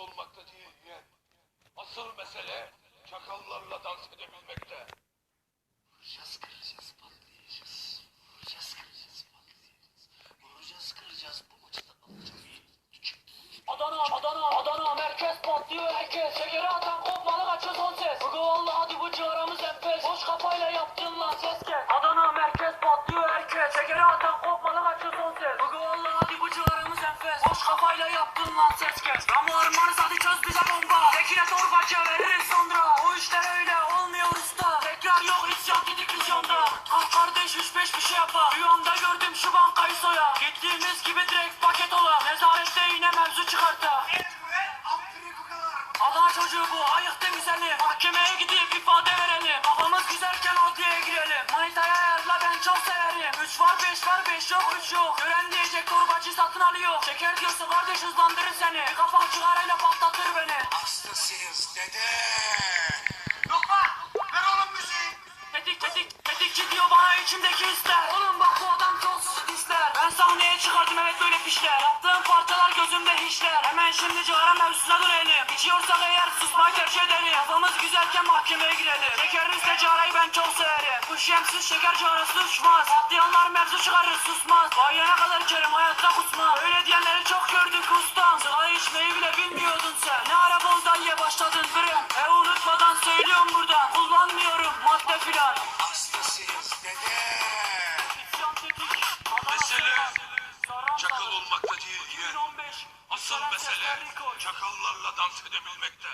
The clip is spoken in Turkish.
olmakta değil. Asıl mesele çakallarla dans edebilmekte. Vuracağız, kıracağız, patlayacağız. Vuracağız, kıracağız, patlayacağız. Vuracağız, kıracağız, bu maçı da alacağız. Adana, Adana, Adana, merkez patlıyor herkes. Şeker Rüyamda gördüm şu bankayı soya. Gittiğimiz gibi direkt paket ola. Nezarette yine mevzu çıkarta. Adana çocuğu bu. Ayıktı güzeli Mahkemeye gidip ifade verelim. Kafamız güzelken adliyeye girelim. Manitaya ayarla ben çok severim. 3 var 5 var 5 yok 3 yok. Gören diyecek torbacı satın alıyor. Şeker diyorsa kardeş hızlandırır seni. Bir kafan çıkarayla patlatır beni. Hastasıyız dede. Lokman ver oğlum müziği. Tetik tetik tetikçi diyor bana içimdeki hisler çıkardım evet böyle pişler Yaptığım parçalar gözümde hiçler. Hemen şimdi cigara mevzusuna dönelim. İçiyorsak eğer susmayı tercih edelim. Kafamız güzelken mahkemeye girelim. Şekerimizle cigarayı ben çok severim. Bu şemsiz şeker cigarası uçmaz. Patlayanlar mevzu çıkarır susmaz. Bayana kadar içerim hayatta kusmaz Öyle diyenleri çok gördük ustam. Sigara içmeyi bile bilmiyordun sen. Ne ara bonzaiye başladın bre E unutmadan söylüyorum buradan. Kullanmıyorum madde filan çakal olmakta değil yeğen. 2015 Asıl mesele çakallarla dans edebilmekte.